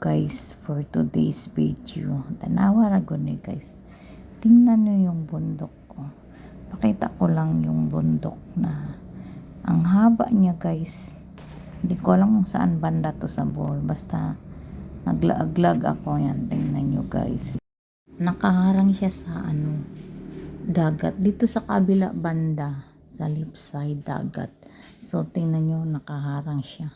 guys for today's video. Tanawa ra gud ni guys. Tingnan nyo yung bundok ko. Pakita ko lang yung bundok na ang haba niya guys. Hindi ko alam kung saan banda to sa ball. Basta naglaaglag ako yan. Tingnan nyo guys. Nakaharang siya sa ano dagat. Dito sa kabila banda sa left side dagat. So tingnan nyo nakaharang siya.